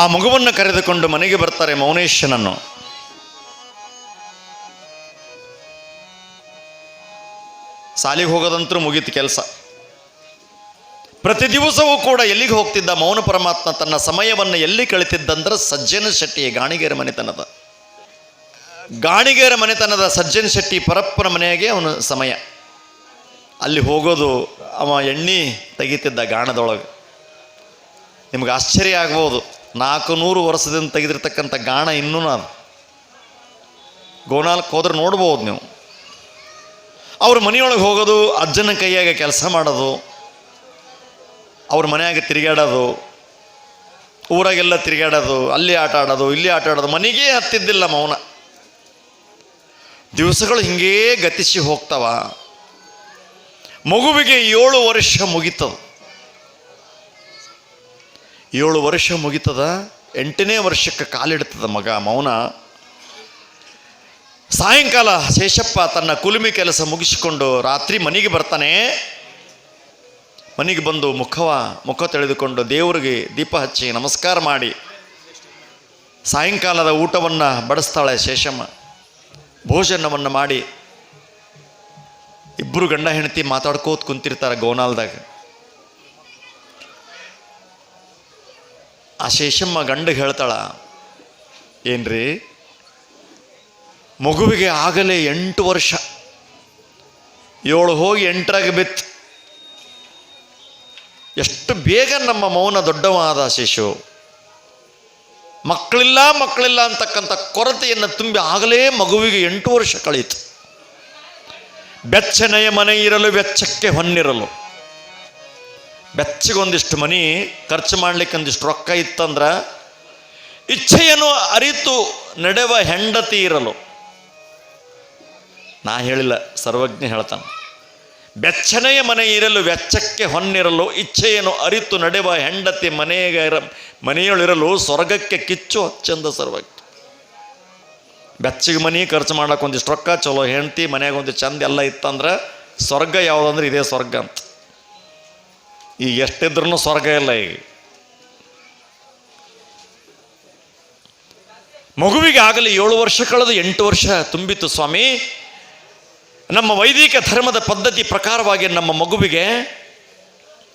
ಆ ಮಗುವನ್ನು ಕರೆದುಕೊಂಡು ಮನೆಗೆ ಬರ್ತಾರೆ ಮೌನೇಶನನ್ನು ಸಾಲಿಗೆ ಹೋಗೋದಂತರೂ ಮುಗೀತು ಕೆಲಸ. ಪ್ರತಿ ದಿವಸವೂ ಕೂಡ ಎಲ್ಲಿಗೆ ಹೋಗ್ತಿದ್ದ ಮೌನ ಪರಮಾತ್ಮ ತನ್ನ ಸಮಯವನ್ನು ಎಲ್ಲಿ ಕಳಿತಿದ್ದಂದ್ರೆ ಸಜ್ಜನ ಶೆಟ್ಟಿ ಗಾಣಿಗೇರ ಮನೆತನದ. ಗಾಣಿಗೇರ ಮನೆತನದ ಸಜ್ಜನ ಶೆಟ್ಟಿ ಪರಪ್ಪನ ಮನೆಗೆ ಅವನು ಸಮಯ. ಅಲ್ಲಿ ಹೋಗೋದು ಅವ ಎಣ್ಣೆ ತೆಗಿತಿದ್ದ ಗಾಣದೊಳಗೆ. ನಿಮ್ಗೆ ಆಶ್ಚರ್ಯ ಆಗ್ಬೋದು. ನಾಲ್ಕು ನೂರು ವರ್ಷದಿಂದ ತೆಗೆದಿರ್ತಕ್ಕಂಥ ಗಾಣ ಇನ್ನೂ ನಾನು. ಗೋನಾಲ್ಕ್ ಹೋದ್ರೆ ನೋಡ್ಬೋದು ನೀವು. ಅವ್ರ ಮನೆಯೊಳಗೆ ಹೋಗೋದು, ಅಜ್ಜನ ಕೈಯಾಗ ಕೆಲಸ ಮಾಡೋದು, ಅವ್ರ ಮನೆಯಾಗ ತಿರುಗಾಡೋದು, ಊರಾಗೆಲ್ಲ ತಿರುಗಾಡೋದು, ಅಲ್ಲಿ ಆಟ ಆಡೋದು, ಇಲ್ಲಿ ಆಟ ಆಡೋದು, ಮನೆಗೇ ಹತ್ತಿದ್ದಿಲ್ಲ ಮೌನ. ದಿವಸಗಳು ಹಿಂಗೇ ಗತಿಸಿ ಹೋಗ್ತಾವ. ಮಗುವಿಗೆ ಏಳು ವರ್ಷ ಮುಗಿತದ. ಏಳು ವರ್ಷ ಮುಗಿತದ, ಎಂಟನೇ ವರ್ಷಕ್ಕೆ ಕಾಲಿಡ್ತದ ಮಗ ಮೌನ. ಸಾಯಂಕಾಲ ಶೇಷಪ್ಪ ತನ್ನ ಕುಲುಮಿ ಕೆಲಸ ಮುಗಿಸಿಕೊಂಡು ರಾತ್ರಿ ಮನೆಗೆ ಬರ್ತಾನೆ. ಮನೆಗೆ ಬಂದು ಮುಖವ, ಮುಖ ತೆಳೆದುಕೊಂಡು ದೇವರಿಗೆ ದೀಪ ಹಚ್ಚಿ ನಮಸ್ಕಾರ ಮಾಡಿ. ಸಾಯಂಕಾಲದ ಊಟವನ್ನು ಬಡಿಸ್ತಾಳೆ ಶೇಷಮ್ಮ. ಭೋಜನವನ್ನು ಮಾಡಿ. ಇಬ್ಬರು ಗಂಡ ಹೆಂಡತಿ ಮಾತಾಡ್ಕೋತ ಕುಂತಿರ್ತಾರೆ ಗೋನಾಲ್ದಾಗ. ಆ ಶೇಷಮ್ಮ ಗಂಡಗೆ ಹೇಳ್ತಾಳ, ಏನ್ರಿ? ಮಗುವಿಗೆ ಆಗಲೇ ಎಂಟು ವರ್ಷ. ಏಳು ಹೋಗಿ ಎಂಟರಾಗಿ ಬಿತ್ತು. ಎಷ್ಟು ಬೇಗ ನಮ್ಮ ಮೌನ ದೊಡ್ಡವಾದ ಶಿಶು ಮಕ್ಕಳಿಲ್ಲ ಮಕ್ಕಳಿಲ್ಲ ಅಂತಕ್ಕಂಥ ಕೊರತೆಯನ್ನು ತುಂಬಿ ಆಗಲೇ ಮಗುವಿಗೆ ಎಂಟು ವರ್ಷ ಕಳೀತು. ಬೆಚ್ಚನೆಯ ಮನೆ ಇರಲು, ಬೆಚ್ಚಕ್ಕೆ ಹೊನ್ನಿರಲು. ಬೆಚ್ಚಗೊಂದಿಷ್ಟು ಮನಿ, ಖರ್ಚು ಮಾಡ್ಲಿಕ್ಕೆ ಒಂದಿಷ್ಟು ರೊಕ್ಕ ಇತ್ತಂದ್ರೆ ಇಚ್ಛೆಯನ್ನು ಅರಿತು ನಡೆವ ಹೆಂಡತಿ ಇರಲು. ನಾ ಹೇಳಿಲ್ಲ, ಸರ್ವಜ್ಞ ಹೇಳ್ತಾನೆ. ಬೆಚ್ಚನೆಯ ಮನೆ ಇರಲು, ವೆಚ್ಚಕ್ಕೆ ಹೊನ್ನಿರಲು ಇಚ್ಛೆಯನ್ನು ಅರಿತು ನಡೆವ ಹೆಂಡತಿ ಇರ ಮನೆಯೊಳಿರಲು ಸ್ವರ್ಗಕ್ಕೆ ಕಿಚ್ಚು ಹಚ್ಚಂದ ಸರ್ವಜ್ಞ. ಬೆಚ್ಚಗೆ ಮನೆ, ಖರ್ಚು ಮಾಡೋಕೆ ಒಂದಿಷ್ಟು ರೊಕ್ಕ, ಚಲೋ ಹೆಂಡತಿ ಮನೆಯಾಗ ಒಂದು ಚಂದ ಎಲ್ಲ ಇತ್ತಂದ್ರೆ ಸ್ವರ್ಗ ಯಾವುದಂದ್ರೆ ಇದೇ ಸ್ವರ್ಗ ಅಂತ. ಈಗ ಎಷ್ಟಿದ್ರೂ ಸ್ವರ್ಗ ಇಲ್ಲ ಈಗ. ಮಗುವಿಗೆ ಆಗಲಿ ಏಳು ವರ್ಷ ಕಳೆದು ಎಂಟು ವರ್ಷ ತುಂಬಿತ್ತು ಸ್ವಾಮಿ. ನಮ್ಮ ವೈದಿಕ ಧರ್ಮದ ಪದ್ಧತಿ ಪ್ರಕಾರವಾಗಿ ನಮ್ಮ ಮಗುವಿಗೆ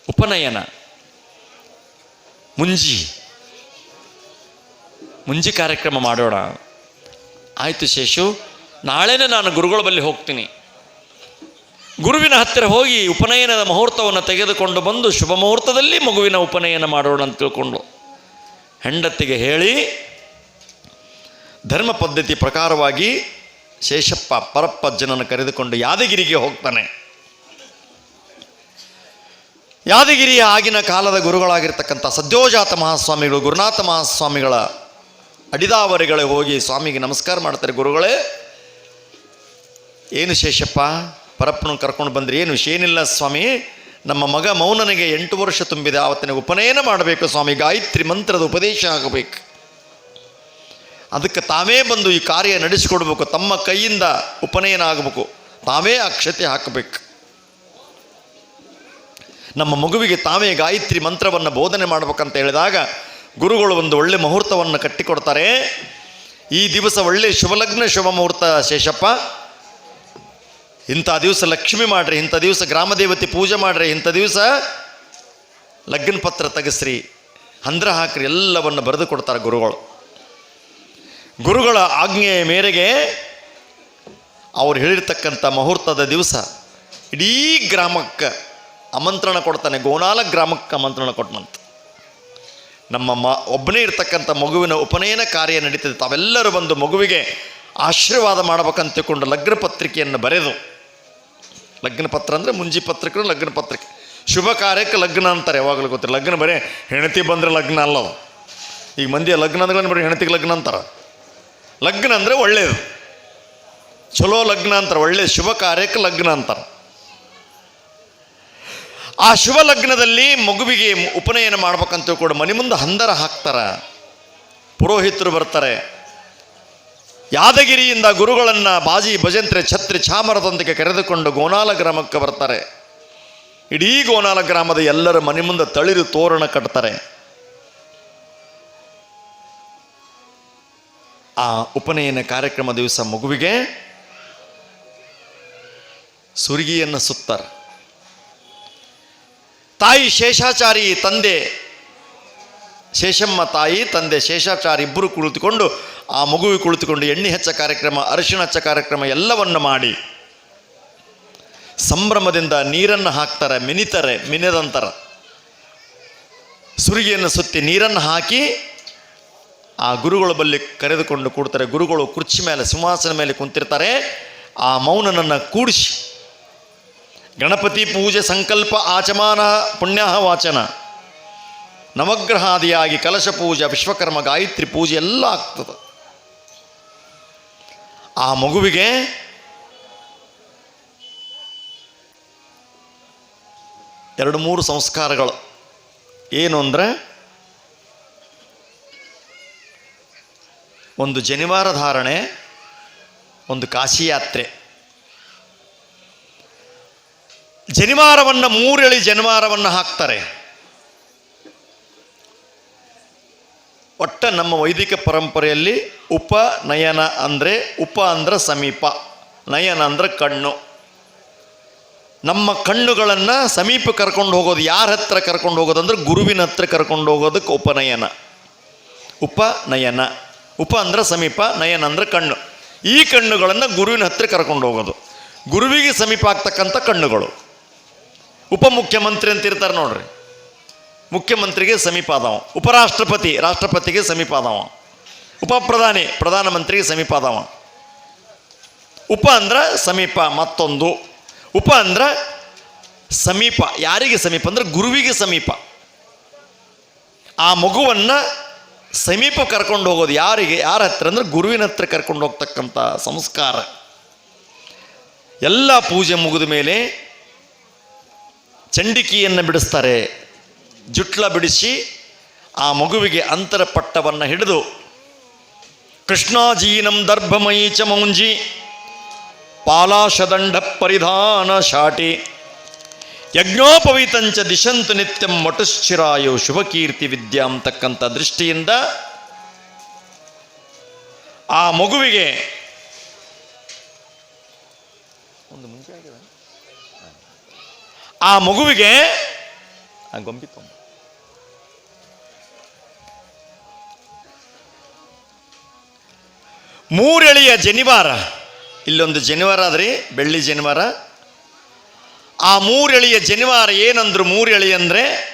ಉಪನಯನ, ಮುಂಜಿ ಮುಂಜಿ ಕಾರ್ಯಕ್ರಮ ಮಾಡೋಣ. ಆಯಿತು ಶೇಷು, ನಾಳೆನೇ ನಾನು ಗುರುಗಳ ಬಳಿ ಹೋಗ್ತೀನಿ. ಗುರುವಿನ ಹತ್ತಿರ ಹೋಗಿ ಉಪನಯನದ ಮುಹೂರ್ತವನ್ನು ತೆಗೆದುಕೊಂಡು ಬಂದು ಶುಭ ಮುಹೂರ್ತದಲ್ಲಿ ಮಗುವಿನ ಉಪನಯನ ಮಾಡೋಣ ಅಂತ ತಿಳ್ಕೊಂಡು ಹೆಂಡತಿಗೆ ಹೇಳಿ ಧರ್ಮ ಪದ್ಧತಿ ಪ್ರಕಾರವಾಗಿ ಶೇಷಪ್ಪ ಪರಪ್ಪಜ್ಜನನ್ನು ಕರೆದುಕೊಂಡು ಯಾದಗಿರಿಗೆ ಹೋಗ್ತಾನೆ. ಯಾದಗಿರಿಯ ಆಗಿನ ಕಾಲದ ಗುರುಗಳಾಗಿರ್ತಕ್ಕಂಥ ಸದ್ಯೋಜಾತ ಮಹಾಸ್ವಾಮಿಗಳು, ಗುರುನಾಥ ಮಹಾಸ್ವಾಮಿಗಳ ಅಡಿದಾವರಿಗಳೇ ಹೋಗಿ ಸ್ವಾಮಿಗೆ ನಮಸ್ಕಾರ ಮಾಡ್ತಾರೆ ಗುರುಗಳೇ. ಏನು ಶೇಷಪ್ಪ? ಪರಪ್ಪನ ಕರ್ಕೊಂಡು ಬಂದರೆ. ಏನು ಏನಿಲ್ಲ ಸ್ವಾಮಿ. ನಮ್ಮ ಮಗ ಮೌನನಿಗೆ ಎಂಟು ವರ್ಷ ತುಂಬಿದೆ. ಆವತ್ತಿನ ಉಪನಯನ ಮಾಡಬೇಕು ಸ್ವಾಮಿ. ಗಾಯತ್ರಿ ಮಂತ್ರದ ಉಪದೇಶ ಆಗಬೇಕು. ಅದಕ್ಕೆ ತಾವೇ ಬಂದು ಈ ಕಾರ್ಯ ನಡೆಸಿಕೊಡ್ಬೇಕು. ತಮ್ಮ ಕೈಯಿಂದ ಉಪನಯನ ಆಗಬೇಕು. ತಾವೇ ಅಕ್ಷತೆ ಹಾಕಬೇಕು. ನಮ್ಮ ಮಗುವಿಗೆ ತಾವೇ ಗಾಯತ್ರಿ ಮಂತ್ರವನ್ನು ಬೋಧನೆ ಮಾಡಬೇಕಂತ ಹೇಳಿದಾಗ ಗುರುಗಳು ಒಂದು ಒಳ್ಳೆ ಮುಹೂರ್ತವನ್ನು ಕಟ್ಟಿಕೊಡ್ತಾರೆ. ಈ ದಿವಸ ಒಳ್ಳೆ ಶುಭಲಗ್ನ ಶುಭ ಮುಹೂರ್ತ ಶೇಷಪ್ಪ. ಇಂಥ ದಿವಸ ಲಕ್ಷ್ಮಿ ಮಾಡ್ರಿ, ಇಂಥ ದಿವಸ ಗ್ರಾಮದೇವತೆ ಪೂಜೆ ಮಾಡ್ರಿ, ಇಂಥ ದಿವಸ ಲಗ್ನ ಪತ್ರ ತೆಗೆಸ್ರಿ, ಹಂದ್ರ ಹಾಕ್ರಿ, ಎಲ್ಲವನ್ನು ಬರೆದು ಕೊಡ್ತಾರೆ ಗುರುಗಳು. ಗುರುಗಳ ಆಜ್ಞೆಯ ಮೇರೆಗೆ ಅವ್ರು ಹೇಳಿರ್ತಕ್ಕಂಥ ಮುಹೂರ್ತದ ದಿವಸ ಇಡೀ ಗ್ರಾಮಕ್ಕೆ ಆಮಂತ್ರಣ ಕೊಡ್ತಾನೆ ಗೋನಾಲ ಗ್ರಾಮಕ್ಕೆ ಆಮಂತ್ರಣ ಕೊಟ್ಟನಂತ ನಮ್ಮ ಮ, ಒಬ್ಬನೇ ಇರ್ತಕ್ಕಂಥ ಮಗುವಿನ ಉಪನಯನ ಕಾರ್ಯ ನಡೀತದೆ, ತಾವೆಲ್ಲರೂ ಬಂದು ಮಗುವಿಗೆ ಆಶೀರ್ವಾದ ಮಾಡ್ಬೇಕಂತ ಲಗ್ನ ಪತ್ರಿಕೆಯನ್ನು ಬರೆದು ಲಗ್ನ ಪತ್ರ ಅಂದರೆ ಮುಂಜಿ ಪತ್ರಿಕೆ ಲಗ್ನ ಪತ್ರಿಕೆ ಶುಭ ಕಾರ್ಯಕ್ಕೆ ಲಗ್ನ ಅಂತಾರೆ, ಯಾವಾಗಲೂ ಗೊತ್ತಿಲ್ಲ. ಲಗ್ನ ಬರೀ ಹೆಣತಿ ಬಂದರೆ ಲಗ್ನ ಅಲ್ಲವ ಈಗ ಮಂದಿಯ ಲಗ್ನ ಅಂದ್ರೆ ಬರೀ ಹೆಣತಿಗೆ ಲಗ್ನ ಅಂತಾರೆ. ಲಗ್ನ ಅಂದರೆ ಒಳ್ಳೆಯದು ಚಲೋ ಲಗ್ನ ಅಂತಾರೆ ಒಳ್ಳೆಯ ಶುಭ ಕಾರ್ಯಕ್ಕೆ ಲಗ್ನ ಅಂತಾರೆ. ಆ ಶುಭ ಲಗ್ನದಲ್ಲಿ ಮಗುವಿಗೆ ಉಪನಯನ ಮಾಡ್ಬೇಕಂತ ಕೂಡ ಮನೆ ಮುಂದೆ ಹಂದರ ಹಾಕ್ತಾರ. ಪುರೋಹಿತರು ಬರ್ತಾರೆ ಯಾದಗಿರಿಯಿಂದ ಗುರುಗಳನ್ನು ಬಾಜಿ ಭಜಂತ್ರೆ ಛತ್ರಿ ಚಾಮರದೊಂದಿಗೆ ಕರೆದುಕೊಂಡು ಗೋನಾಲ ಗ್ರಾಮಕ್ಕೆ ಬರ್ತಾರೆ. ಇಡೀ ಗೋನಾಲ ಗ್ರಾಮದ ಎಲ್ಲರ ಮನೆ ಮುಂದೆ ತಳಿರು ತೋರಣ ಕಟ್ತಾರೆ. ಆ ಉಪನಯನ ಕಾರ್ಯಕ್ರಮ ದಿವಸ ಮಗುವಿಗೆ ಸುರಿಗಿಯನ್ನು ಸುತ್ತಾರೆ. ತಾಯಿ ಶೇಷಾಚಾರಿ ತಂದೆ ಶೇಷಮ್ಮ ತಾಯಿ ತಂದೆ ಶೇಷಾಚಾರಿ ಇಬ್ಬರು ಕುಳಿತುಕೊಂಡು ಆ ಮಗುವಿಗೆ ಕುಳಿತುಕೊಂಡು ಎಣ್ಣೆ ಹಚ್ಚ ಕಾರ್ಯಕ್ರಮ, ಅರಿಶಿಣ ಹಚ್ಚ ಕಾರ್ಯಕ್ರಮ ಎಲ್ಲವನ್ನು ಮಾಡಿ ಸಂಭ್ರಮದಿಂದ ನೀರನ್ನು ಹಾಕ್ತಾರೆ, ಮಿನಿತಾರೆ, ಮಿನಿದಂತರ. ಸುರಿಗೆಯನ್ನು ಸುತ್ತಿ ನೀರನ್ನು ಹಾಕಿ ಆ ಗುರುಗಳ ಬಳಿ ಕರೆದುಕೊಂಡು ಕೂಡ್ತಾರೆ. ಗುರುಗಳು ಕುರ್ಚಿ ಮೇಲೆ, ಸಿಂಹಾಸನ ಮೇಲೆ ಕುಂತಿರ್ತಾರೆ. ಆ ಮೌನನನ್ನು ಕೂಡಿಸಿ. ಗಣಪತಿ ಪೂಜೆ ಸಂಕಲ್ಪ ಆಚಮಾನ ಪುಣ್ಯಾಹ ವಾಚನ. ನವಗ್ರಹಾದಿಯಾಗಿ ಕಲಶ ಪೂಜೆ, ವಿಶ್ವಕರ್ಮ, ಗಾಯತ್ರಿ ಪೂಜೆ ಎಲ್ಲ ಆಗ್ತದೆ. ಆ ಮಗುವಿಗೆ ಎರಡು ಮೂರು ಸಂಸ್ಕಾರಗಳು. ಏನು ಅಂದರೆ ಒಂದು ಜನಿವಾರ ಧಾರಣೆ, ಒಂದು ಕಾಶಿ ಯಾತ್ರೆ ಜನಿವಾರವನ್ನು ಮೂರೆಳಿ ಜನಿವಾರವನ್ನು ಹಾಕ್ತಾರೆ. ಒಟ್ಟ ನಮ್ಮ ವೈದಿಕ ಪರಂಪರೆಯಲ್ಲಿ ಉಪನಯನ ಅಂದರೆ ಉಪ ಅಂದ್ರೆ ಸಮೀಪ, ನಯನ ಅಂದರೆ ಕಣ್ಣು. ನಮ್ಮ ಕಣ್ಣುಗಳನ್ನು ಸಮೀಪ ಕರ್ಕೊಂಡು ಹೋಗೋದು, ಯಾರ ಹತ್ರ ಕರ್ಕೊಂಡು ಹೋಗೋದು ಅಂದ್ರೆ ಗುರುವಿನ ಹತ್ರ ಕರ್ಕೊಂಡು ಹೋಗೋದಕ್ಕೆ ಉಪನಯನ. ಉಪನಯನ ಉಪ ಅಂದರೆ ಸಮೀಪ, ನಯನ ಅಂದರೆ ಕಣ್ಣು. ಈ ಕಣ್ಣುಗಳನ್ನು ಗುರುವಿನ ಹತ್ರ ಕರ್ಕೊಂಡು ಹೋಗೋದು. ಗುರುವಿಗೆ ಸಮೀಪ ಆಗ್ತಕ್ಕಂಥ ಕಣ್ಣುಗಳು. ಉಪಮುಖ್ಯಮಂತ್ರಿ ಅಂತ ಇರ್ತಾರೆ ನೋಡ್ರಿ. ಮುಖ್ಯಮಂತ್ರಿಗೆ ಸಮೀಪ ಅದಾವ ಉಪರಾಷ್ಟ್ರಪತಿ, ರಾಷ್ಟ್ರಪತಿಗೆ ಸಮೀಪ ಅದಾವ ಉಪ ಪ್ರಧಾನಿ ಪ್ರಧಾನಮಂತ್ರಿಗೆ ಸಮೀಪ ಅದಾವ ಉಪ ಅಂದ್ರೆ ಸಮೀಪ ಮತ್ತೊಂದು. ಉಪ ಅಂದ್ರೆ ಸಮೀಪ. ಯಾರಿಗೆ ಸಮೀಪ? ಅಂದ್ರೆ ಗುರುವಿಗೆ ಸಮೀಪ. ಆ ಮಗುವನ್ನು ಸಮೀಪ ಕರ್ಕೊಂಡು ಹೋಗೋದು ಯಾರಿಗೆ? ಯಾರ ಹತ್ರ? ಅಂದ್ರೆ ಗುರುವಿನ ಹತ್ರ ಕರ್ಕೊಂಡು ಹೋಗ್ತಕ್ಕಂಥ ಸಂಸ್ಕಾರ. ಎಲ್ಲ ಪೂಜೆ ಮುಗಿದ ಮೇಲೆ ಚಂಡಿಕೆಯನ್ನು ಬಿಡಿಸ್ತಾರೆ. ಜುಟ್ಲ ಬಿಡಿಸಿ ಆ ಮಗುವಿಗೆ ಅಂತರ ಪಟ್ಟವನ್ನು ಹಿಡಿದು, ಕೃಷ್ಣಾಜೀನಂ ದರ್ಭಮಯಿ ಚ ಮೌಂಜಿ, ಪಾಲಾಶದಂಡ ಪರಿಧಾನ ಶಾಟಿ ಯಜ್ಞೋಪವೀತಂಚ ದಿಶಂತು ನಿತ್ಯಂ ಮಟುಶ್ಚಿರಾಯು ಶುಭಕೀರ್ತಿ ವಿದ್ಯಾ ಅಂತಕ್ಕಂಥ ದೃಷ್ಟಿಯಿಂದ ಆ ಮಗುವಿಗೆ ಆ ಮಗುವಿಗೆ ಆ ಗೊಂಬಿ ತೊಂಬ ಮೂರೆಳೆಯ ಜನಿವಾರ. ಇಲ್ಲೊಂದು ಜನಿವಾರ ಆದ್ರಿ ಬೆಳ್ಳಿ ಜನಿವಾರ. ಆ ಮೂರೆಳೆಯ ಜನಿವಾರ ಏನಂದ್ರು ಮೂರೆಳಿ ಅಂದ್ರೆ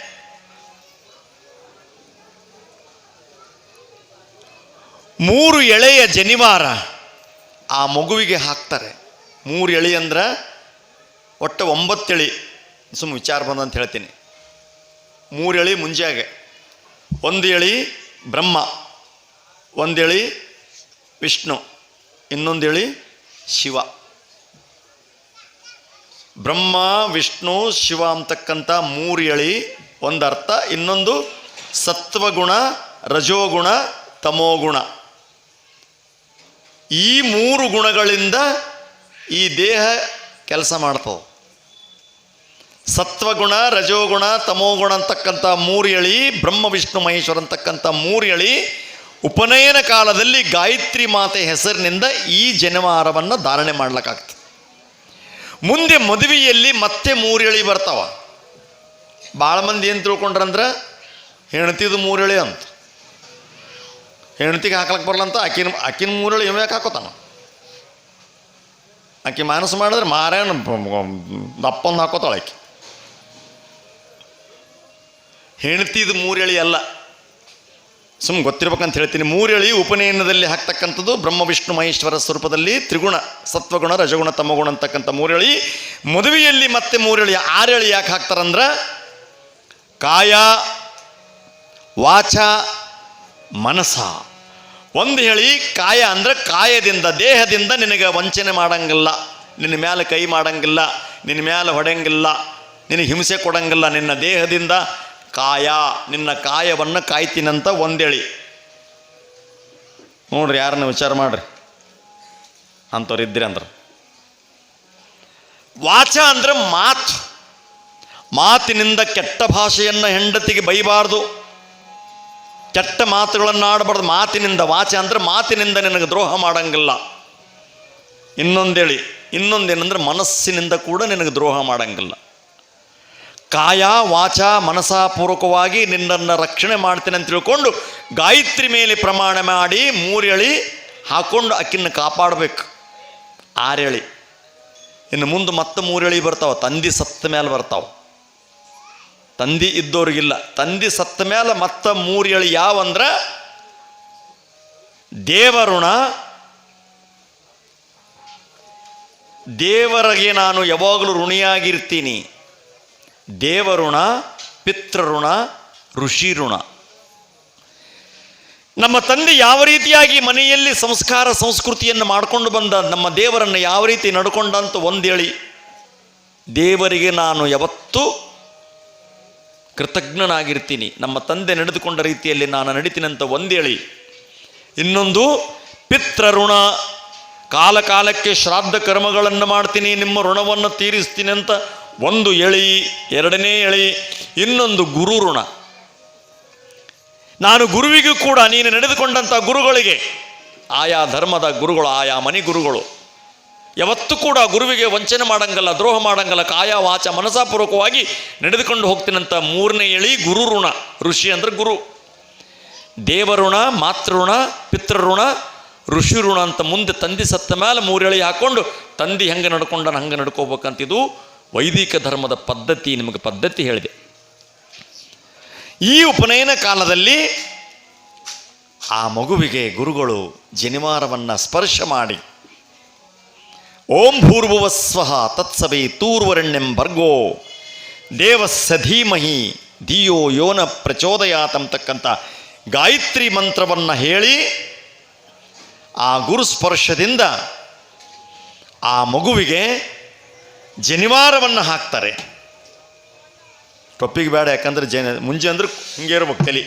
ಮೂರು ಎಳೆಯ ಜನಿವಾರ. ಆ ಮಗುವಿಗೆ ಹಾಕ್ತಾರೆ. ಮೂರು ಎಳೆ ಅಂದ್ರೆ ಒಟ್ಟು ಒಂಬತ್ತೆಳಿ. ಸುಮ್ಮ ವಿಚಾರ ಬಂದಂತ ಹೇಳ್ತೀನಿ. ಮೂರು ಎಳಿ ಮುಂಜಾಗೆ. ಒಂದು ಎಳಿ ಬ್ರಹ್ಮ. ಒಂದು ಎಳಿ ವಿಷ್ಣು, ಇನ್ನೊಂದು ಹೇಳಿ ಶಿವ. ಬ್ರಹ್ಮ, ವಿಷ್ಣು, ಶಿವ ಅಂತಕ್ಕಂಥ ಮೂರು ಎಳಿ ಒಂದು ಅರ್ಥ. ಇನ್ನೊಂದು ಸತ್ವಗುಣ, ರಜೋಗುಣ, ತಮೋಗುಣ. ಈ ಮೂರು ಗುಣಗಳಿಂದ ಈ ದೇಹ ಕೆಲಸ ಮಾಡ್ತವೆ ಸತ್ವಗುಣ, ರಜೋಗುಣ, ತಮೋಗುಣ ಅಂತಕ್ಕಂಥ ಮೂರು ಎಳಿ ಬ್ರಹ್ಮ, ವಿಷ್ಣು, ಮಹೇಶ್ವರ ಅಂತಕ್ಕಂಥ ಮೂರು ಎಳಿ ಉಪನಯನ ಕಾಲದಲ್ಲಿ ಗಾಯತ್ರಿ ಮಾತೆ ಹೆಸರಿನಿಂದ ಈ ಜನವಾರವನ್ನು ಧಾರಣೆ ಮಾಡ್ಲಿಕ್ಕಾಗ್ತದೆ. ಮುಂದೆ ಮದುವೆಯಲ್ಲಿ ಮತ್ತೆ ಮೂರು ಎಳಿ ಬರ್ತಾವ. ಭಾಳ ಮಂದಿ ಏನು ತಿಳ್ಕೊಂಡ್ರಂದ್ರೆ ಹೆಣ್ತಿದು ಮೂರು ಎಳಿ ಅಂತ. ಹೆಣತಿಗೆ ಹಾಕ್ಲಕ್ಕೆ ಬರಲಂತ ಆಕಿನ ಆಕಿನ ಮೂರೆಳಿ ಇವ ಯಾಕೆ ಹಾಕೋತಾನ? ಆಕೆ ಮಾನಸ ಮಾಡಿದ್ರೆ ಮಾರೇನು ದಪ್ಪಂದು ಹಾಕೋತಾಳೆ ಆಕೆ. ಹೆಣ್ತಿದು ಮೂರೆಳಿ ಅಲ್ಲ. ಸುಮ್ಮನೆ ಗೊತ್ತಿರ್ಬೇಕಂತ ಹೇಳ್ತೀನಿ. ಮೂರೆಳಿ ಉಪನಯನದಲ್ಲಿ ಹಾಕ್ತಕ್ಕಂಥದ್ದು ಬ್ರಹ್ಮ, ವಿಷ್ಣು, ಮಹೇಶ್ವರ ಸ್ವರೂಪದಲ್ಲಿ ತ್ರಿಗುಣ, ಸತ್ವಗುಣ, ರಜಗುಣ, ತಮಗುಣ ಅಂತಕ್ಕಂಥ ಮೂರೆಳಿ. ಮದುವೆಯಲ್ಲಿ ಮತ್ತೆ ಮೂರೆಳಿ. ಆರೆಳಿ ಯಾಕೆ ಹಾಕ್ತಾರಂದ್ರೆ? ಕಾಯ, ವಾಚ, ಮನಸ. ಒಂದು ಹೇಳಿ ಕಾಯ ಅಂದ್ರೆ ಕಾಯದಿಂದ, ದೇಹದಿಂದ ನಿನಗೆ ವಂಚನೆ ಮಾಡಂಗಿಲ್ಲ. ನಿನ್ನ ಮೇಲೆ ಕೈ ಮಾಡಂಗಿಲ್ಲ, ನಿನ್ನ ಮೇಲೆ ಹೊಡೆಯಂಗಿಲ್ಲ, ನಿನಗೆ ಹಿಂಸೆ ಕೊಡಂಗಿಲ್ಲ, ನಿನ್ನ ದೇಹದಿಂದ ಕಾಯ, ನಿನ್ನ ಕಾಯವನ್ನು ಕಾಯ್ತೀನಂತ ಒಂದೇಳಿ. ನೋಡ್ರಿ ಯಾರನ್ನ ವಿಚಾರ ಮಾಡ್ರಿ. ಅಂಥವ್ರು ಇದ್ರಿ ಅಂದ್ರೆ. ವಾಚ ಅಂದ್ರೆ ಮಾತು. ಮಾತಿನಿಂದ ಕೆಟ್ಟ ಭಾಷೆಯನ್ನು ಹೆಂಡತಿಗೆ ಬೈಬಾರ್ದು. ಕೆಟ್ಟ ಮಾತುಗಳನ್ನು ಆಡಬಾರ್ದು. ಮಾತಿನಿಂದ ವಾಚ ಅಂದ್ರೆ ಮಾತಿನಿಂದ ನಿನಗೆ ದ್ರೋಹ ಮಾಡಂಗಿಲ್ಲ. ಇನ್ನೊಂದೇಳಿ, ಇನ್ನೊಂದೇನಂದ್ರೆ ಮನಸ್ಸಿನಿಂದ ಕೂಡ ನಿನಗೆ ದ್ರೋಹ ಮಾಡಂಗಿಲ್ಲ. ಕಾಯ ವಾಚ ಮನಸಾಪೂರ್ವಕವಾಗಿ ನಿನ್ನನ್ನು ರಕ್ಷಣೆ ಮಾಡ್ತೇನೆ ಅಂತ ತಿಳ್ಕೊಂಡು ಗಾಯತ್ರಿ ಮೇಲೆ ಪ್ರಮಾಣ ಮಾಡಿ ಮೂರೆಳಿ ಹಾಕೊಂಡು ಅಕ್ಕಿನ ಕಾಪಾಡಬೇಕು. ಆರೆಳಿ. ಇನ್ನು ಮುಂದೆ ಮತ್ತೆ ಮೂರೆಳಿ ಬರ್ತಾವ, ತಂದಿ ಸತ್ತ ಮೇಲೆ ಬರ್ತಾವ. ತಂದಿ ಇದ್ದವ್ರಿಗಿಲ್ಲ ತಂದಿ ಸತ್ತ ಮೇಲೆ ಮತ್ತೆ ಮೂರೆಳಿ ಯಾವಂದ್ರೆ ದೇವರುಣ. ದೇವರಿಗೆ ನಾನು ಯಾವಾಗಲೂ ಋಣಿಯಾಗಿರ್ತೀನಿ. ದೇವಋಣ, ಪಿತೃಋಣ ಋಷಿ ಋಣ ನಮ್ಮ ತಂದೆ ಯಾವ ರೀತಿಯಾಗಿ ಮನೆಯಲ್ಲಿ ಸಂಸ್ಕಾರ ಸಂಸ್ಕೃತಿಯನ್ನು ಮಾಡಿಕೊಂಡು ಬಂದ, ನಮ್ಮ ದೇವರನ್ನು ಯಾವ ರೀತಿ ನಡ್ಕೊಂಡಂತ ಒಂದೇಳಿ, ದೇವರಿಗೆ ನಾನು ಯಾವತ್ತೂ ಕೃತಜ್ಞನಾಗಿರ್ತೀನಿ. ನಮ್ಮ ತಂದೆ ನಡೆದುಕೊಂಡ ರೀತಿಯಲ್ಲಿ ನಾನು ನಡೀತೀನಂತ ಒಂದೇಳಿ. ಇನ್ನೊಂದು, ಪಿತೃಋಣ, ಕಾಲಕಾಲಕ್ಕೆ ಶ್ರಾದ್ದ ಕರ್ಮಗಳನ್ನು ಮಾಡ್ತೀನಿ, ನಿಮ್ಮ ಋಣವನ್ನು ತೀರಿಸ್ತೀನಿ ಅಂತ ಒಂದು ಎಳಿ, ಎರಡನೇ ಎಳಿ, ಇನ್ನೊಂದು ಗುರು ಋಣ ನಾನು ಗುರುವಿಗೂ ಕೂಡ ನೀನು ನಡೆದುಕೊಂಡಂಥ ಗುರುಗಳಿಗೆ, ಆಯಾ ಧರ್ಮದ ಗುರುಗಳು, ಆಯಾ ಮನಿ ಗುರುಗಳು, ಯಾವತ್ತೂ ಕೂಡ ಗುರುವಿಗೆ ವಂಚನೆ ಮಾಡಂಗಲ್ಲ, ದ್ರೋಹ ಮಾಡಂಗಲ್ಲ, ಕಾಯ ವಾಚ ಮನಸಾಪೂರ್ವಕವಾಗಿ ನಡೆದುಕೊಂಡು ಹೋಗ್ತೀನಂತ ಮೂರನೇ ಎಳಿ ಗುರು ಋಣ ಋಷಿ ಅಂದ್ರೆ ಗುರು. ದೇವಋಣ, ಮಾತೃಋಣ, ಪಿತೃಋಣ ಋಷಿ ಋಣ ಅಂತ ಮುಂದೆ ತಂದಿ ಸತ್ತ ಮೇಲೆ ಮೂರೆಳಿ ಹಾಕೊಂಡು ತಂದಿ ಹೆಂಗೆ ನಡ್ಕೊಂಡನ ಹಂಗೆ ನಡ್ಕೋಬೇಕಂತ ಇದು ವೈದಿಕ ಧರ್ಮದ ಪದ್ಧತಿ ನಿಮಗೆ ಪದ್ಧತಿ ಹೇಳಿದೆ. ಈ ಉಪನಯನ ಕಾಲದಲ್ಲಿ ಆ ಮಗುವಿಗೆ ಗುರುಗಳು ಜನಿವಾರವನ್ನು ಸ್ಪರ್ಶ ಮಾಡಿ, ಓಂ ಭೂರ್ಭುವ ಸ್ವಹ ತತ್ಸವೇ ತೂರ್ವರಣ್ಯಂ ಭರ್ಗೋ ದೇವಸ್ಸ ಧೀಮಹಿ ಧಿಯೋ ಯೋನ ಪ್ರಚೋದಯಾತ್ ಅಂತಕ್ಕಂಥ ಗಾಯತ್ರಿ ಮಂತ್ರವನ್ನು ಹೇಳಿ, ಆ ಗುರು ಸ್ಪರ್ಶದಿಂದ ಆ ಮಗುವಿಗೆ ಜನಿವಾರವನ್ನು ಹಾಕ್ತಾರೆ. ಟೊಪ್ಪಿಗೆ ಬೇಡ, ಯಾಕಂದ್ರೆ ಜನ, ಮುಂಜೆ ಅಂದ್ರೆ ಹಿಂಗೆ ಇರ್ಬೇಕು ತಲೆ.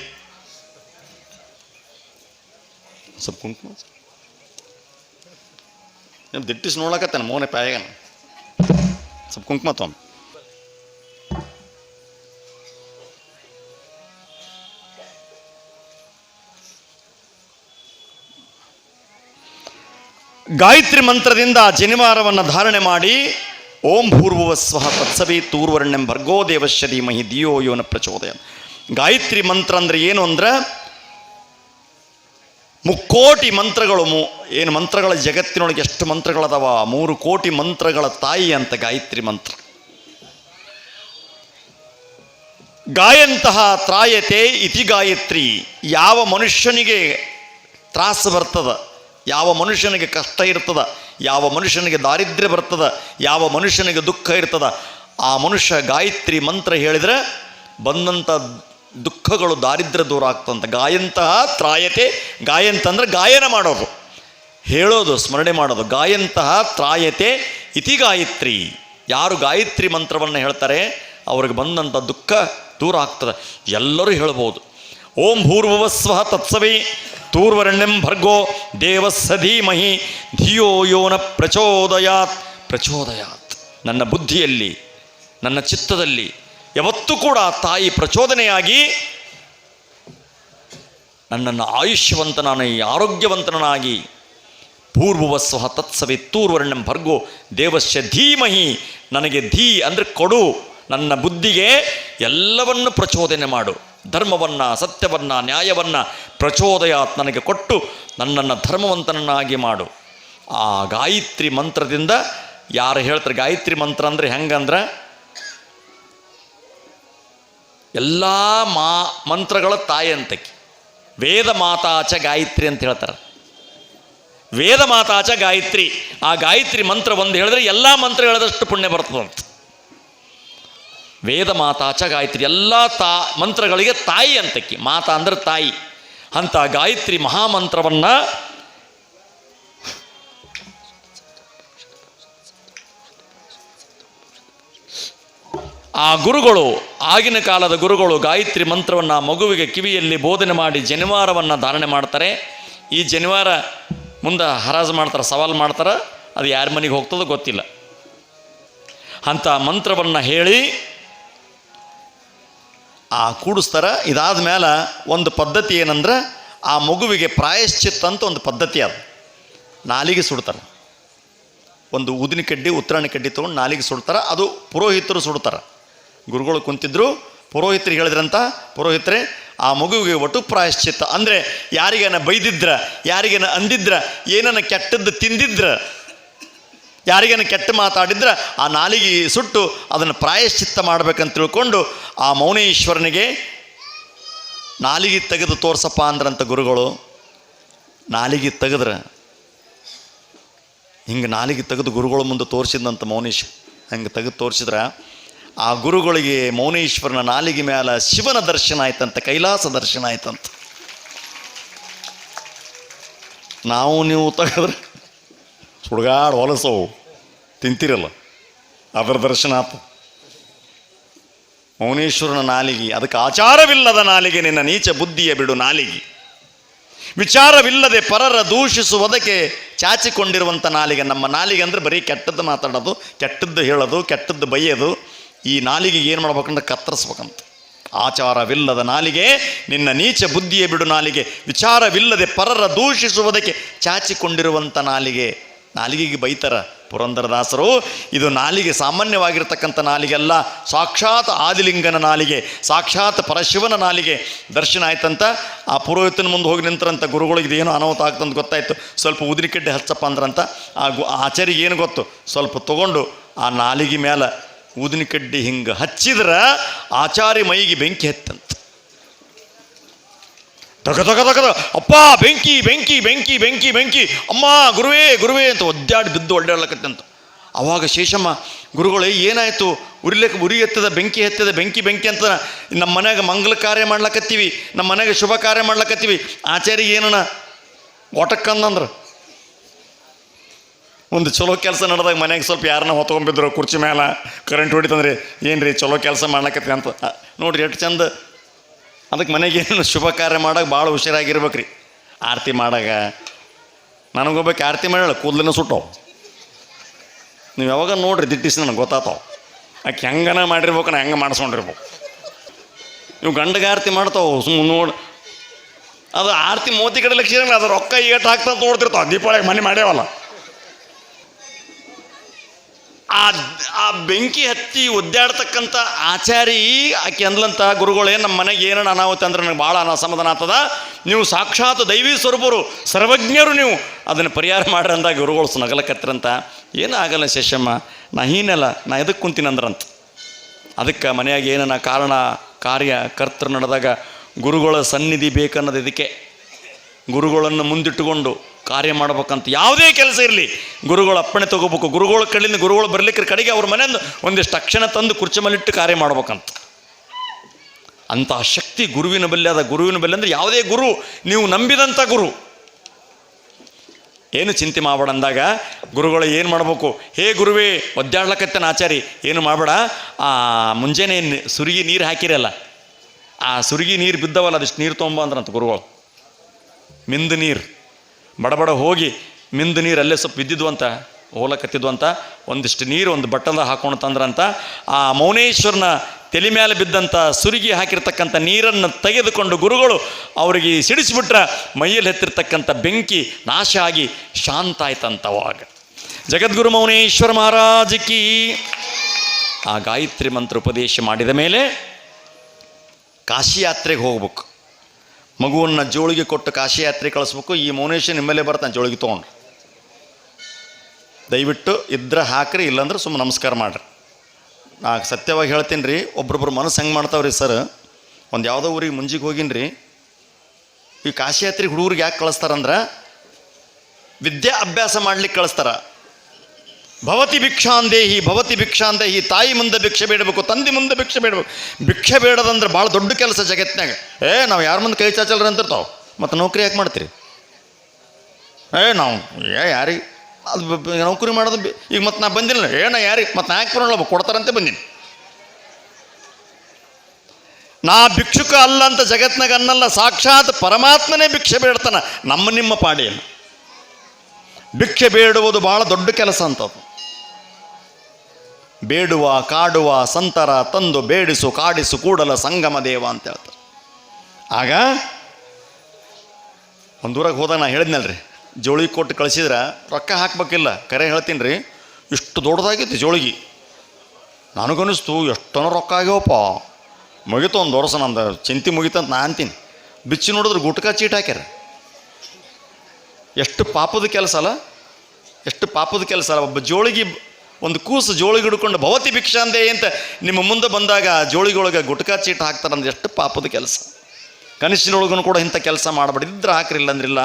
ಸ್ವಲ್ಪ ಕುಂಕುಮ. ನಿಮ್ಮ ದಿಟ್ಟಿಸಿ ನೋಡಕತ್ತಾನೆ ಮೋನೆ ಪಾಯಗನ ಸ್ವಲ್ಪ ಕುಂಕುಮ ತೊಗೊಂಡು. ಗಾಯತ್ರಿ ಮಂತ್ರದಿಂದ ಜನಿವಾರವನ್ನು ಧಾರಣೆ ಮಾಡಿ ಓಂ ಭೂರ್ಭುವ ಸ್ವಹ ತತ್ಸವೇ ತೂರ್ವರ್ಣ್ಯಂ ಭರ್ಗೋ ದೇವಶ್ಯ ಧೀಮಹಿ ದಿಯೋ ಯೋನ ಪ್ರಚೋದಯ. ಗಾಯತ್ರಿ ಮಂತ್ರ ಅಂದ್ರೆ ಏನು ಅಂದ್ರೆ ಮುಕ್ಕೋಟಿ ಮಂತ್ರಗಳು ಮು ಏನು ಮಂತ್ರಗಳ ಜಗತ್ತಿನೊಳಗೆ ಎಷ್ಟು ಮಂತ್ರಗಳದಾವ? ಮೂರು ಕೋಟಿ ಮಂತ್ರಗಳ ತಾಯಿ ಅಂತ ಗಾಯತ್ರಿ ಮಂತ್ರ. ಗಾಯಂತಹ ತ್ರಾಯತೆ ಇತಿ ಗಾಯತ್ರಿ. ಯಾವ ಮನುಷ್ಯನಿಗೆ ತ್ರಾಸ ಬರ್ತದ, ಯಾವ ಮನುಷ್ಯನಿಗೆ ಕಷ್ಟ ಇರ್ತದ ಯಾವ ಮನುಷ್ಯನಿಗೆ ದಾರಿದ್ರ್ಯ ಬರ್ತದ, ಯಾವ ಮನುಷ್ಯನಿಗೆ ದುಃಖ ಇರ್ತದ, ಆ ಮನುಷ್ಯ ಗಾಯತ್ರಿ ಮಂತ್ರ ಹೇಳಿದರೆ ಬಂದಂಥ ದುಃಖಗಳು ದಾರಿದ್ರ್ಯ ದೂರ ಆಗ್ತಂತ. ಗಾಯಂತಹ ತ್ರಾಯತೆ, ಗಾಯಂತ ಅಂದ್ರೆ ಗಾಯನ ಮಾಡೋದು, ಹೇಳೋದು, ಸ್ಮರಣೆ ಮಾಡೋದು. ಗಾಯಂತಹ ತ್ರಾಯತೆ ಇತಿ ಗಾಯತ್ರಿ. ಯಾರು ಗಾಯತ್ರಿ ಮಂತ್ರವನ್ನು ಹೇಳ್ತಾರೆ, ಅವ್ರಿಗೆ ಬಂದಂಥ ದುಃಖ ದೂರ ಆಗ್ತದೆ. ಎಲ್ಲರೂ ಹೇಳ್ಬೋದು. ಓಂ ಭೂರ್ವಸ್ವ ತತ್ಸವೇ. ತೂರ್ವರಣ್ಯಂ ಭರ್ಗೋ ದೇವಸ್ಸ ಧೀಮಹಿ ಧಿಯೋ ಯೋನ ಪ್ರಚೋದಯಾತ್ ಪ್ರಚೋದಯಾತ್ ನನ್ನ ಬುದ್ಧಿಯಲ್ಲಿ, ನನ್ನ ಚಿತ್ತದಲ್ಲಿ ಯಾವತ್ತೂ ಕೂಡ ತಾಯಿ ಪ್ರಚೋದನೆಯಾಗಿ ನನ್ನನ್ನು ಆಯುಷ್ಯವಂತನಾಗಿ, ಆರೋಗ್ಯವಂತನಾಗಿ ಪೂರ್ವವ ಸ್ವಹ ತತ್ಸವೇ ತೂರ್ವರ್ಣಂ ಭರ್ಗೋ ದೇವಸ್ಯ ಧೀಮಹಿ, ನನಗೆ ಧೀ ಅಂದರೆ ಕೊಡು, ನನ್ನ ಬುದ್ಧಿಗೆ ಎಲ್ಲವನ್ನು ಪ್ರಚೋದನೆ ಮಾಡು. ಧರ್ಮವನ್ನು, ಸತ್ಯವನ್ನು, ನ್ಯಾಯವನ್ನು ಪ್ರಚೋದಯಾತ್ ನನಗೆ ಕೊಟ್ಟು ನನ್ನನ್ನು ಧರ್ಮವಂತನನ್ನಾಗಿ ಮಾಡು. ಆ ಗಾಯತ್ರಿ ಮಂತ್ರದಿಂದ ಯಾರು ಹೇಳ್ತಾರೆ? ಗಾಯತ್ರಿ ಮಂತ್ರ ಅಂದರೆ ಹೆಂಗಂದ್ರೆ? ಎಲ್ಲ ಮಾ, ಮಂತ್ರಗಳ ತಾಯಿ ಅಂತಕ್ಕೆ ವೇದ ಮಾತಾಚ ಗಾಯತ್ರಿ ಅಂತ ಹೇಳ್ತಾರೆ. ವೇದ ಮಾತಾಚ ಗಾಯತ್ರಿ. ಆ ಗಾಯತ್ರಿ ಮಂತ್ರ ಒಂದು ಹೇಳಿದ್ರೆ ಎಲ್ಲ ಮಂತ್ರ ಹೇಳಿದಷ್ಟು ಪುಣ್ಯ ಬರ್ತದಂತ. ವೇದ ಮಾತಾಚ ಗಾಯತ್ರಿ ಎಲ್ಲ ತಾ ಮಂತ್ರಗಳಿಗೆ ತಾಯಿ ಅಂತಕ್ಕಿ. ಮಾತಾ ಅಂದ್ರೆ ತಾಯಿ. ಅಂತ ಗಾಯತ್ರಿ ಮಹಾಮಂತ್ರವನ್ನು ಆ ಗುರುಗಳು, ಆಗಿನ ಕಾಲದ ಗುರುಗಳು ಗಾಯತ್ರಿ ಮಂತ್ರವನ್ನು ಮಗುವಿಗೆ ಕಿವಿಯಲ್ಲಿ ಬೋಧನೆ ಮಾಡಿ ಜನಿವಾರವನ್ನು ಧಾರಣೆ ಮಾಡ್ತಾರೆ. ಈ ಜನಿವಾರ ಮುಂದೆ ಹರಾಜು ಮಾಡ್ತಾರೆ, ಸವಾಲು ಮಾಡ್ತಾರೆ, ಅದು ಯಾರ ಮನೆಗೆ ಹೋಗ್ತದೋ ಗೊತ್ತಿಲ್ಲ. ಅಂಥ ಮಂತ್ರವನ್ನು ಹೇಳಿ ಆ ಕೂಡಿಸ್ತಾರೆ. ಇದಾದ ಮೇಲೆ ಒಂದು ಪದ್ಧತಿ ಏನಂದ್ರೆ ಆ ಮಗುವಿಗೆ ಪ್ರಾಯಶ್ಚಿತ್ತ ಅಂತ ಒಂದು ಪದ್ಧತಿ ಅದು. ನಾಲಿಗೆ ಸುಡ್ತಾರೆ. ಒಂದು ಊದಿನ ಕಡ್ಡಿ ಉತ್ತರಾಣಿ ಕಡ್ಡಿ ತೊಗೊಂಡು ನಾಲಿಗೆ ಸುಡ್ತಾರೆ. ಅದು ಪುರೋಹಿತರು ಸುಡ್ತಾರೆ. ಗುರುಗಳು ಕುಂತಿದ್ರು ಪುರೋಹಿತರಿಗೆ ಹೇಳಿದ್ರಂತ, ಪುರೋಹಿತರೆ, ಆ ಮಗುವಿಗೆ ಒಟ್ಟು ಪ್ರಾಯಶ್ಚಿತ್ತ. ಅಂದರೆ ಯಾರಿಗೇನ ಬೈದಿದ್ರ, ಯಾರಿಗೇನ ಅಂದಿದ್ರ, ಏನನ್ನ ಕೆಟ್ಟದ್ದು ತಿಂದಿದ್ರ ಯಾರಿಗೇನು ಕೆಟ್ಟ ಮಾತಾಡಿದ್ರೆ ಆ ನಾಲಿಗೆ ಸುಟ್ಟು ಅದನ್ನು ಪ್ರಾಯಶ್ಚಿತ್ತ ಮಾಡ್ಬೇಕಂತ ತಿಳ್ಕೊಂಡು ಆ ಮೌನೇಶ್ವರನಿಗೆ ನಾಲಿಗೆ ತೆಗೆದು ತೋರ್ಸಪ್ಪ ಅಂದ್ರಂತ ಗುರುಗಳು, ನಾಲಿಗೆ ತೆಗೆದ್ರೆ. ಹಿಂಗೆ ನಾಲಿಗೆ ತೆಗೆದು ಗುರುಗಳ ಮುಂದೆ ತೋರಿಸಿದಂತ ಮೌನೇಶ್, ಹಂಗೆ ತೆಗೆದು ತೋರಿಸಿದ್ರೆ ಆ ಗುರುಗಳಿಗೆ ಮೌನೇಶ್ವರನ ನಾಲಿಗೆ ಮೇಲೆ ಶಿವನ ದರ್ಶನ ಆಯ್ತಂತೆ, ಕೈಲಾಸ ದರ್ಶನ ಆಯ್ತಂತ. ನಾವು ನೀವು ತೆಗೆದ್ರೆ ಸುಡ್ಗಾಡು ಹೊಲಸವು ತಿಂತಿರಲ್ಲ. ಅದರ ದರ್ಶನ ಆತ. ಮೌನೇಶ್ವರನ ನಾಲಿಗೆ, ಅದಕ್ಕೆ ಆಚಾರವಿಲ್ಲದ ನಾಲಿಗೆ ನಿನ್ನ ನೀಚ ಬುದ್ಧಿಯ ಬಿಡು ನಾಲಿಗೆ. ವಿಚಾರವಿಲ್ಲದೆ ಪರರ ದೂಷಿಸುವುದಕ್ಕೆ ಚಾಚಿಕೊಂಡಿರುವಂಥ ನಾಲಿಗೆ, ನಮ್ಮ ನಾಲಿಗೆ ಅಂದರೆ ಬರೀ ಕೆಟ್ಟದ್ದು ಮಾತಾಡೋದು, ಕೆಟ್ಟದ್ದು ಹೇಳೋದು, ಕೆಟ್ಟದ್ದು ಬೈಯೋದು. ಈ ನಾಲಿಗೆ ಏನು ಮಾಡ್ಬೇಕಂದ್ರೆ ಕತ್ತರಿಸ್ಬೇಕಂತ. ಆಚಾರವಿಲ್ಲದ ನಾಲಿಗೆ, ನಿನ್ನ ನೀಚ ಬುದ್ಧಿಯ ಬಿಡು ನಾಲಿಗೆ. ವಿಚಾರವಿಲ್ಲದೆ ಪರರ ದೂಷಿಸುವುದಕ್ಕೆ ಚಾಚಿಕೊಂಡಿರುವಂಥ ನಾಲಿಗೆ. ನಾಲಿಗೆಗೆ ಬೈತಾರ ಪುರಂದರದಾಸರು. ಇದು ನಾಲಿಗೆ ಸಾಮಾನ್ಯವಾಗಿರ್ತಕ್ಕಂಥ ನಾಲಿಗೆ ಅಲ್ಲ. ಸಾಕ್ಷಾತ್ ಆದಿಲಿಂಗನ ನಾಲಿಗೆ, ಸಾಕ್ಷಾತ್ ಪರಶಿವನ ನಾಲಿಗೆ ದರ್ಶನ ಆಯ್ತಂತ. ಆ ಪುರೋಹಿತನ ಮುಂದೆ ಹೋಗಿ ನಿಂತರಂತ ಗುರುಗಳಿಗೆ ಇದೇನೋ ಅನಾಹುತ ಆಗ್ತಂತ ಗೊತ್ತಾಯಿತು. ಸ್ವಲ್ಪ ಉದಿರಿ ಕಡ್ಡೆ ಹಚ್ಚಪ್ಪ ಅಂದ್ರಂತ. ಆ ಗು ಆಚಾರಿಗೆ ಏನು ಗೊತ್ತು? ಸ್ವಲ್ಪ ತಗೊಂಡು ಆ ನಾಲಿಗೆ ಮೇಲೆ ಊದಿನ ಕಡ್ಡಿ ಹಿಂಗೆ ಹಚ್ಚಿದ್ರೆ ಆಚಾರಿ ಮೈಗೆ ಬೆಂಕಿ ಹತ್ತಂತ. ತಗ ತಗ ತಗದ ಅಪ್ಪ, ಬೆಂಕಿ ಬೆಂಕಿ ಬೆಂಕಿ ಬೆಂಕಿ ಬೆಂಕಿ. ಅಮ್ಮ, ಗುರುವೇ ಗುರುವೇ ಅಂತ ಒದ್ದಾಡಿ ಬಿದ್ದು ಅಂತ. ಅವಾಗ ಶೇಷಮ್ಮ, ಗುರುಗಳೇ, ಏನಾಯಿತು? ಉರಿಲಿಕ್ಕೆ ಉರಿ ಎತ್ತದ, ಬೆಂಕಿ ಎತ್ತದ, ಬೆಂಕಿ ಬೆಂಕಿ ಅಂತ ನಮ್ಮ ಮನೆಯಾಗ ಮಂಗಲ ಕಾರ್ಯ ಮಾಡ್ಲಕತ್ತೀವಿ, ನಮ್ಮ ಮನೆಗೆ ಶುಭ ಕಾರ್ಯ ಮಾಡ್ಲಕತ್ತೀವಿ. ಆಚಾರಿಗೆ ಏನಣ್ಣ? ಒಟಕ್ಕಂದಂದ್ರೆ ಒಂದು ಚಲೋ ಕೆಲಸ ನಡೆದಾಗ ಮನೆಗೆ ಸ್ವಲ್ಪ ಯಾರನ್ನ ಹೊತ್ಕೊಂಬಿದ್ರು, ಕುರ್ಚಿ ಮೇಲೆ ಕರೆಂಟ್ ಹೊಡಿತಂದ್ರೆ ಏನು ರೀ ಚಲೋ ಕೆಲಸ ಮಾಡ್ಲಕತ್ತಿ ಅಂತ. ನೋಡ್ರಿ ಎಷ್ಟು ಚಂದ ಅದಕ್ಕೆ ಮನೆಗೆ ಏನು ಶುಭ ಕಾರ್ಯ ಮಾಡೋಕೆ ಭಾಳ ಹುಷಾರಾಗಿರ್ಬೇಕು ರೀ ಆರತಿ ಮಾಡಾಗ ನನಗೊಬ್ಬಕ್ಕೆ ಆರತಿ ಮಾಡ್ಯಾಳ, ಕೂದಲಿನ ಸುಟ್ಟವು. ನೀವು ಯಾವಾಗ ನೋಡ್ರಿ ದಿಟ್ಟಿಸಿ ನನಗೆ ಗೊತ್ತಾತವು ಆಕೆ ಹೆಂಗನ ಮಾಡಿರ್ಬೇಕು ನಾ ಹೆಂಗೆ ಮಾಡಿಸ್ಕೊಂಡಿರ್ಬೇಕು. ನೀವು ಗಂಡಗೆ ಆರತಿ ಮಾಡ್ತಾವೆ ಸುಮ್ಮನೆ ನೋಡಿ. ಅದು ಆರತಿ ಮೋತಿ ಕಡೆ ಲಕ್ಷ ಅದು ರೊಕ್ಕ ಏಟ್ ಹಾಕ್ತಾ ನೋಡ್ತಿರ್ತಾವೆ, ದೀಪಾವಳಿಗೆ ಮನೆ ಮಾಡ್ಯಾವಲ್ಲ. ಆ ಆ ಬೆಂಕಿ ಹತ್ತಿ ಒದ್ದಾಡ್ತಕ್ಕಂಥ ಆಚಾರಿ ಆಕೆ ಅಂದ್ಲಂತ, ಗುರುಗಳೇ, ನಮ್ಮ ಮನೆಗೆ ಏನೇನು ಅನಾಹುತ ಅಂದ್ರೆ ನನಗೆ ಭಾಳ ಅನಾಸಮಾಧಾನ ಆಗ್ತದ. ನೀವು ಸಾಕ್ಷಾತ್ ದೈವಿ ಸ್ವರೂಪರು, ಸರ್ವಜ್ಞರು ನೀವು. ಅದನ್ನು ಪರಿಹಾರ ಮಾಡ್ರಿ ಅಂದಾಗ ಗುರುಗಳು ನಗಲಕತ್ತರಂತ ಏನೂ ಆಗಲ್ಲ ಶೇಷಮ್ಮ, ನಾ ಹೀನಲ್ಲ, ನಾ ಎದಕ್ಕೆ ಕುಂತೀನಿ ಅಂದ್ರಂತ. ಅದಕ್ಕೆ ಮನೆಯಾಗ ಏನನ ಕಾರಣ, ಕಾರ್ಯ, ಕರ್ತೃ ನಡೆದಾಗ ಗುರುಗಳ ಸನ್ನಿಧಿ ಬೇಕನ್ನೋದು ಇದಕ್ಕೆ. ಗುರುಗಳನ್ನು ಮುಂದಿಟ್ಟುಕೊಂಡು ಕಾರ್ಯ ಮಾಡ್ಬೇಕಂತ ಯಾವುದೇ ಕೆಲಸ ಇರಲಿ, ಗುರುಗಳು ಅಪ್ಪಣೆ ತಗೋಬೇಕು, ಗುರುಗಳ ಕಡೆಯಿಂದ ಗುರುಗಳು ಬರಲಿಕ್ಕೆ ಕಡೆಗೆ ಅವ್ರ ಮನೆಯಿಂದ ಒಂದಿಷ್ಟು ಅಕ್ಷಣ ತಂದು ಕುರ್ಚಿ ಮೇಲಿಟ್ಟು ಕಾರ್ಯ ಮಾಡ್ಬೇಕಂತ. ಅಂತಹ ಶಕ್ತಿ ಗುರುವಿನ ಬಲ್ಲಿ ಅದ ಗುರುವಿನ ಬಲ್ಲಿ ಅಂದರೆ ಯಾವುದೇ ಗುರು, ನೀವು ನಂಬಿದಂಥ ಗುರು. ಏನು ಚಿಂತೆ ಮಾಡಬೇಡ ಅಂದಾಗ ಗುರುಗಳು ಏನು ಮಾಡಬೇಕು, ಹೇ ಗುರುವೇ, ಒದ್ದಾಡ್ಲಕತ್ತೇನೆ ಆಚಾರಿ, ಏನು ಮಾಡಬೇಡ, ಆ ಮುಂಜಾನೆ ಸುರುಗಿ ನೀರು ಹಾಕಿರಲ್ಲ, ಆ ಸುರುಗಿ ನೀರು ಬಿದ್ದವಲ್ಲ, ಅದಿಷ್ಟು ನೀರು ತೊಗೊಂಬಂದ್ರಂತ ಗುರುಗಳು. ಮಿಂದು ನೀರು. ಬಡಬಡ ಹೋಗಿ ಮಿಂದು ನೀರು ಅಲ್ಲೇ ಸ್ವಲ್ಪ ಬಿದ್ದಿದ್ವು ಅಂತ ಹೋಗ್ಲಕತ್ತಿದ್ವು ಅಂತ ಒಂದಿಷ್ಟು ನೀರು ಒಂದು ಬಟ್ಟದ ಹಾಕೊಂಡು ತಂದ್ರಂತ, ಆ ಮೌನೇಶ್ವರನ ತಲೆ ಮೇಲೆ ಬಿದ್ದಂಥ ಸುರುಗಿ ಹಾಕಿರ್ತಕ್ಕಂಥ ನೀರನ್ನು ತೆಗೆದುಕೊಂಡು ಗುರುಗಳು ಅವರಿಗೆ ಸಿಡಿಸಿಬಿಟ್ರೆ ಮೈಯಲ್ಲಿ ಹತ್ತಿರ್ತಕ್ಕಂಥ ಬೆಂಕಿ ನಾಶ ಆಗಿ ಶಾಂತ ಆಯ್ತಂತವಾಗ ಜಗದ್ಗುರು ಮೌನೇಶ್ವರ ಮಹಾರಾಜಕಿ ಆ ಗಾಯತ್ರಿ ಮಂತ್ರ ಉಪದೇಶ ಮಾಡಿದ ಮೇಲೆ ಕಾಶಿ ಯಾತ್ರೆಗೆ ಹೋಗ್ಬೇಕು. ಮಗುವನ್ನು ಜೋಳಿಗೆ ಕೊಟ್ಟು ಕಾಶಿ ಯಾತ್ರೆ ಕಳಿಸ್ಬೇಕು, ಈ ಮೌನೇಶ ನಿಮ್ಮಲ್ಲೇ ಬರ್ತಾನೆ ಜೋಳಿಗೆ ತೊಗೊಂಡು. ದಯವಿಟ್ಟು ಇದ್ರೆ ಹಾಕ್ರಿ, ಇಲ್ಲಾಂದ್ರೆ ಸುಮ್ಮನೆ ನಮಸ್ಕಾರ ಮಾಡ್ರಿ. ನಾ ಸತ್ಯವಾಗಿ ಹೇಳ್ತೀನಿ ರೀ ಒಬ್ರೊಬ್ರು ಮನಸ್ಸು ಹೆಂಗೆ ಮಾಡ್ತಾವ್ರಿ ಸರ್? ಒಂದು ಯಾವುದೋ ಊರಿಗೆ ಮುಂಜಿಗೆ ಹೋಗಿನಿ ರೀ ಈ ಕಾಶಿ ಯಾತ್ರೆಗೆ ಹುಡುಗರಿಗೆ ಯಾಕೆ ಕಳಿಸ್ತಾರಂದ್ರೆ? ವಿದ್ಯಾ ಅಭ್ಯಾಸ ಮಾಡ್ಲಿಕ್ಕೆ ಕಳಿಸ್ತಾರ. ಭವತಿ ಭಿಕ್ಷಾಂದೇಹಿ ಭವತಿ ಭಿಕ್ಷಾಂದೇಹಿ ತಾಯಿ ಮುಂದೆ ಭಿಕ್ಷೆ ಬೇಡಬೇಕು, ತಂದೆ ಮುಂದೆ ಭಿಕ್ಷೆ ಬೇಡಬೇಕು. ಭಿಕ್ಷೆ ಬೇಡದಂದ್ರೆ ಭಾಳ ದೊಡ್ಡ ಕೆಲಸ ಜಗತ್ತಿನಾಗ ಏ, ನಾವು ಯಾರ ಮುಂದೆ ಕೈ ಚಾಚಲ್ರಿ ಅಂತಿರ್ತಾವೆ? ಮತ್ತು ನೌಕರಿ ಯಾಕೆ ಮಾಡ್ತೀರಿ? ಏ, ನಾವು, ಏ ಯಾರಿಗೆ ಅದು ನೌಕರಿ ಮಾಡೋದು ಈಗ ಮತ್ತೆ ನಾ ಬಂದಿಲ್ಲ ನಾ ಯಾರಿಗೆ ಮತ್ತೆ ನಾ ಯಾಕೆ ಬರೋಲ್ಲ ಕೊಡ್ತಾರಂತೆ ಬಂದೀನಿ. ನಾ ಭಿಕ್ಷುಕ ಅಲ್ಲ ಅಂತ ಜಗತ್ನಾಗ ಅನ್ನಲ್ಲ, ಸಾಕ್ಷಾತ್ ಪರಮಾತ್ಮನೇ ಭಿಕ್ಷೆ ಬೇಡ್ತಾನೆ, ನಮ್ಮ ನಿಮ್ಮ ಪಾಡಿಯನ್ನು ಭಿಕ್ಷೆ ಬೇಡುವುದು ಭಾಳ ದೊಡ್ಡ ಕೆಲಸ ಅಂತದು. ಬೇಡುವ, ಕಾಡುವ, ಸಂತರ, ತಂದು ಬೇಡಿಸು, ಕಾಡಿಸು, ಕೂಡಲ ಸಂಗಮ ದೇವ ಅಂತ ಹೇಳ್ತಾರೆ. ಆಗ ಒಂದೂರಾಗ ಹೋದಾಗ ನಾ ಹೇಳಿದ್ನಲ್ರಿ ಜೋಳಿಗೆ ಕೊಟ್ಟು ಕಳಿಸಿದ್ರೆ ರೊಕ್ಕ ಹಾಕ್ಬೇಕಿಲ್ಲ, ಕರೆ ಹೇಳ್ತೀನಿ ರೀ, ಇಷ್ಟು ದೊಡ್ಡದಾಗಿತ್ತು ಜೋಳಿಗೆ. ನನಗನ್ನಿಸ್ತು, ಎಷ್ಟನ ರೊಕ್ಕ ಆಗ್ಯವಪ್ಪ. ಮುಗಿತು ಒಂದು ವರ್ಷ, ನಂದು ಚಿಂತೆ ಮುಗಿತಂತ ನಾ ಅಂತೀನಿ. ಬಿಚ್ಚಿ ನೋಡಿದ್ರೆ ಗುಟ್ಕ ಚೀಟ್ ಹಾಕ್ಯಾರ. ಎಷ್ಟು ಪಾಪದ ಕೆಲಸ ಅಲ್ಲ, ಎಷ್ಟು ಪಾಪದ ಕೆಲಸ ಅಲ್ಲ, ಒಬ್ಬ ಜೋಳಿಗೆ ಒಂದು ಕೂಸು ಜೋಳಿಗೆ ಹಿಡ್ಕೊಂಡು ಭವತಿ ಭಿಕ್ಷಾಂದೆ ಅಂತ ನಿಮ್ಮ ಮುಂದೆ ಬಂದಾಗ ಜೋಳಿಗೊಳಗೆ ಗುಟ್ಕಾ ಚೀಟ್ ಹಾಕ್ತಾರಂದ್ರೆ ಎಷ್ಟು ಪಾಪದ ಕೆಲಸ. ಕನಸಿನೊಳಗೂ ಕೂಡ ಇಂಥ ಕೆಲಸ ಮಾಡಬಾರ್ದಿದ್ರೆ ಹಾಕ್ರಿಲ್ಲ ಅಂದ್ರಿಲ್ಲ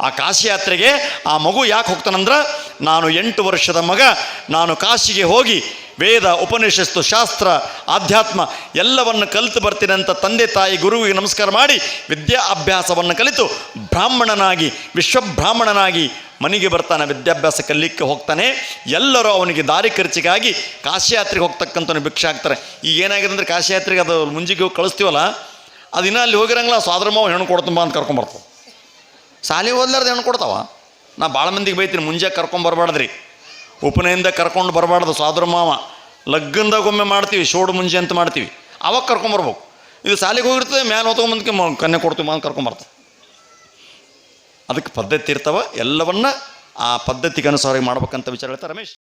ಆ ಕಾಶಿ ಯಾತ್ರೆಗೆ ಆ ಮಗು ಯಾಕೆ ಹೋಗ್ತಾನಂದ್ರೆ, ನಾನು ಎಂಟು ವರ್ಷದ ಮಗ, ನಾನು ಕಾಶಿಗೆ ಹೋಗಿ ವೇದ, ಉಪನಿಷತ್ತು, ಶಾಸ್ತ್ರ, ಆಧ್ಯಾತ್ಮ ಎಲ್ಲವನ್ನು ಕಲಿತು ಬರ್ತೀನಿ ಅಂತ ತಂದೆ ತಾಯಿ ಗುರುವಿಗೆ ನಮಸ್ಕಾರ ಮಾಡಿ ವಿದ್ಯಾ ಅಭ್ಯಾಸವನ್ನು ಕಲಿತು ಬ್ರಾಹ್ಮಣನಾಗಿ, ವಿಶ್ವಬ್ರಾಹ್ಮಣನಾಗಿ ಮನೆಗೆ ಬರ್ತಾನೆ. ವಿದ್ಯಾಭ್ಯಾಸ ಕಲಿಕ್ಕೆ ಹೋಗ್ತಾನೆ. ಎಲ್ಲರೂ ಅವನಿಗೆ ದಾರಿ ಖರ್ಚಿಗಾಗಿ ಕಾಶಿಯಾತ್ರೆಗೆ ಯಾತ್ರೆಗೆ ಹೋಗ್ತಕ್ಕಂಥವ್ನು ಭಿಕ್ಷೆ ಆಗ್ತಾರೆ ಈಗ ಏನಾಗಿದೆ ಅಂದರೆ ಕಾಶಿಯಾತ್ರೆಗೆ ಅದು ಮುಂಜಿಗೆ ಕಳಿಸ್ತೀವಲ್ಲ ಅದು ಇನ್ನೂ ಅಲ್ಲಿ ಹೋಗಿರಂಗಿಲ್ಲ ಸ್ವಾದ್ರ ಮಾವ ಹೆಣ್ಣು ಕೊಡ್ತಂಬ ಅಂತ ಕರ್ಕೊಂಬರ್ತವೆ ಶಾಲೆ ಓದ್ಲಾರ್ದು ಹೆಣ್ಣು ಕೊಡ್ತಾವ? ನಾ ಭಾಳ ಮಂದಿಗೆ ಬೈತೀನಿ, ಮುಂಜೆ ಕರ್ಕೊಂಬರ್ಬಾರ್ದ್ರಿ ಉಪನಯಿಂದ ಕರ್ಕೊಂಡು ಬರಬಾರ್ದು ಸ್ವಾದ್ರ ಮಾವ. ಮಾಡ್ತೀವಿ, ಶೋಡು ಮುಂಜೆ ಅಂತ ಮಾಡ್ತೀವಿ. ಅವಾಗ ಕರ್ಕೊಂಬರ್ಬೇಕು ಇದು ಶಾಲೆಗೆ ಹೋಗಿರ್ತದೆ, ಮ್ಯಾಲೆ ಹೊತ್ಕೊಂಬಂದಕ್ಕೆ ಕನ್ಯೆ ಕೊಡ್ತೀವಿ ಅಂತ ಕರ್ಕೊಂಬರ್ತವೆ ಅದಕ್ಕೆ ಪದ್ಧತಿ ಇರ್ತಾವ, ಎಲ್ಲವನ್ನ ಆ ಪದ್ಧತಿಗೆ ಅನುಸಾರ ಮಾಡ್ಬೇಕಂತ ವಿಚಾರ ಹೇಳ್ತಾರೆ ರಮೇಶ್.